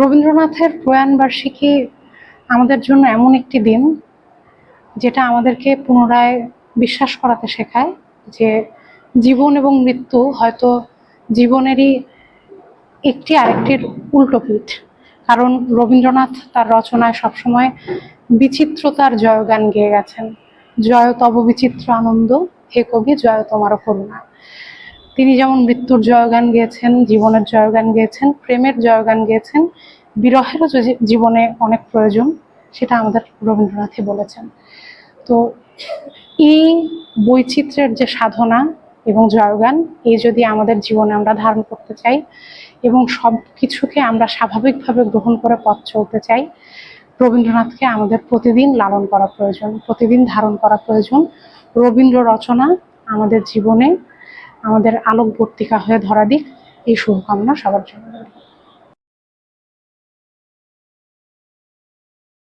রবীন্দ্রনাথের প্রয়াণ বার্ষিকী আমাদের জন্য এমন একটি দিন, যেটা আমাদেরকে পুনরায় বিশ্বাস করাতে শেখায় যে জীবন এবং মৃত্যু হয়তো জীবনেরই একটি আরেকটির উল্টো পিঠ। কারণ রবীন্দ্রনাথ তার রচনায় সবসময় বিচিত্রতার জয়গান গেয়ে গেছেন। জয় তব বিচিত্র আনন্দ, হে কবি, জয় তোমার করুণা। তিনি যেমন মৃত্যুর জয়গান গেয়েছেন, জীবনের জয়গান গেয়েছেন, প্রেমের জয়গান গেয়েছেন বিরহেরও জীবনে অনেক প্রয়োজন, সেটা আমাদের রবীন্দ্রনাথই বলেছেন। তো এই বৈচিত্র্যের যে সাধনা এবং জয়গান এই যদি আমাদের জীবনে আমরা ধারণ করতে চাই এবং সব কিছুকে আমরা স্বাভাবিকভাবে গ্রহণ করে পথ চলতে চাই, রবীন্দ্রনাথকে আমাদের প্রতিদিন লালন করা প্রয়োজন, প্রতিদিন ধারণ করা প্রয়োজন। রবীন্দ্র রচনা আমাদের জীবনে আমাদের আলোক ভর্তিকা হয়ে ধরা দিক এই শুভকামনা সবার জন্য।